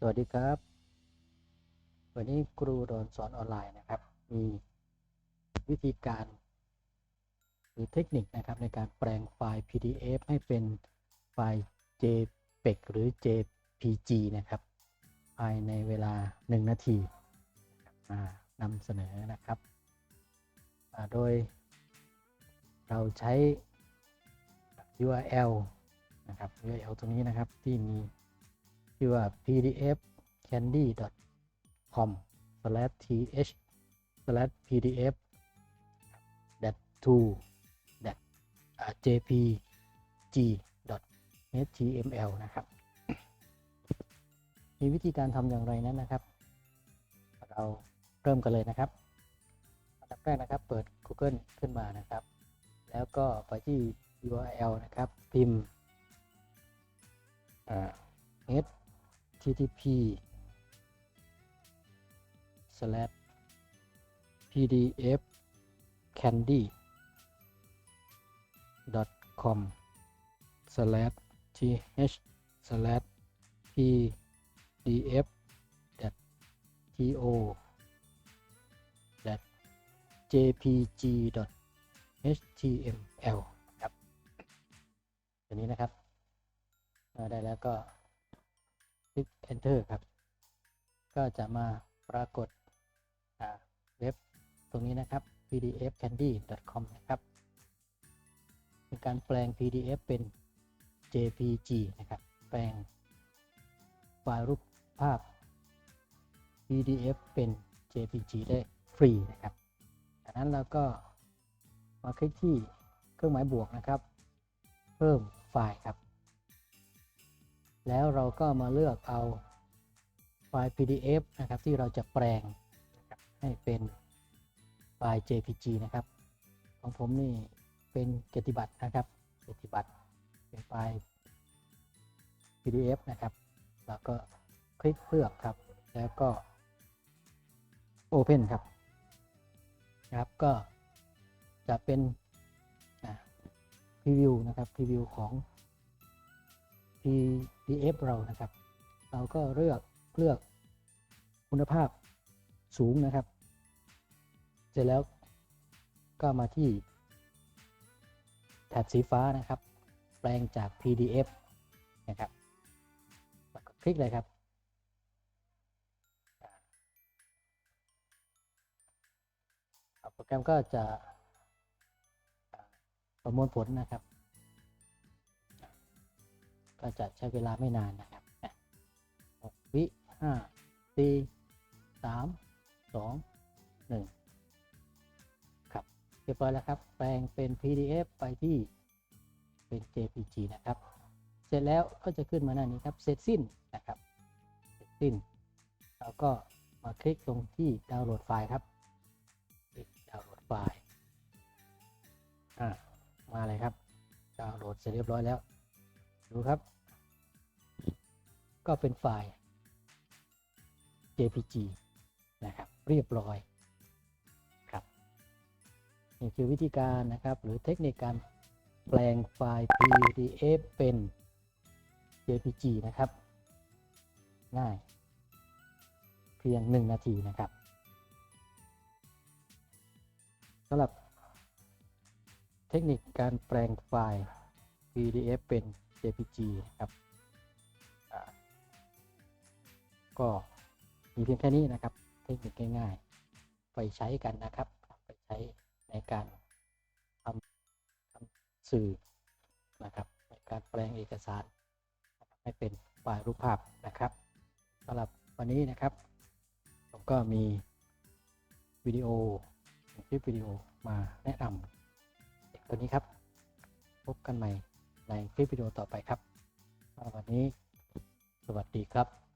สวัสดีครับ วันนี้ครูโดนสอนออนไลน์นะครับ มีวิธีการ หรือเทคนิคนะครับในการแปลงไฟล์ PDF ให้เป็นไฟล์ JPEG หรือ JPG นะครับ ภายในเวลา 1 นาทีมานำเสนอนะครับ โดยเราใช้ URL นะครับ URL ตรงนี้นะครับที่มี ชื่อว่า pdfcandy.com/th/pdf that to that jpg.html นะครับ มีวิธีการทำอย่างไรนั้นนะครับ เราเริ่มกันเลยนะครับอันดับแรกนะครับ เปิด Google ขึ้นมานะครับ แล้วก็ไปที่ URL นะครับ พิมพ์อ่า http slash pdf candy com slash th slash pdf that to that jpg html ครับตัวนี้นะครับได้แล้วก็ ลิก enter ครับ ก็จะมาปรากฏเว็บตรงนี้นะครับ pdf candy com นะครับเป็นการแปลง pdf เป็น jpg นะครับ แปลงไฟล์รูปภาพ pdf เป็น jpg ได้ฟรีนะครับจากนั้นเราก็มาคลิกที่เครื่องหมายบวกนะครับ เพิ่มไฟล์ครับ แล้วเราก็มาเลือกเอาไฟล์ PDF นะครับที่เราจะแปลงให้เป็นไฟล์ JPG นะครับ ของผมนี่เป็นเกติบัตรนะครับเกติบัตรเป็นไฟล์ PDF นะครับ แล้วก็คลิกเลือกครับ แล้วก็ Open ครับนะครับก็จะเป็นพรีวิวนะครับพรีวิวของ PDF เรานะครับ เราก็เลือกเลือกคุณภาพสูงนะครับ เสร็จแล้วก็มาที่แถบสีฟ้านะครับ แปลงจาก PDF นะครับก็คลิกเลยครับ โปรแกรมก็จะประมวลผลนะครับ ก็จะใช้เวลาไม่นานนะครับหกวิห้าสี่สามสองหนึ่งครับเรียบร้อยแล้วครับ แปลงเป็น PDF ไปที่เป็น JPG นะครับ เสร็จแล้วก็จะขึ้นมาหน้านี้ครับ เสร็จสิ้นนะครับ เสร็จสิ้นเราก็มาคลิกตรงที่ดาวน์โหลดไฟล์ครับดาวน์โหลดไฟล์ อ่า มาเลยครับ ดาวน์โหลดเสร็จเรียบร้อยแล้ว ดูครับ ก็เป็นไฟล์ JPG นะครับ เรียบร้อยครับนี่คือวิธีการนะครับ หรือเทคนิคการแปลงไฟล์ PDF เป็น JPG นะครับ ง่าย เพียง 1 นาทีนะครับสำหรับเทคนิคการแปลงไฟล์ PDF เป็น JPG นะครับก็มีเพียงแค่นี้นะครับ เทคนิคง่ายๆ ไปใช้กันนะครับ ไปใช้ในการทำทำสื่อนะครับ ในการแปลงเอกสาร ให้เป็นไฟล์รูปภาพนะครับสำหรับวันนี้นะครับ ผมก็มีวิดีโอคลิปวิดีโอมาแนะนำเด็กตัวนี้ครับ พบกันใหม่ ในคลิปวิดีโอต่อไปครับวันนี้ สวัสดีครับ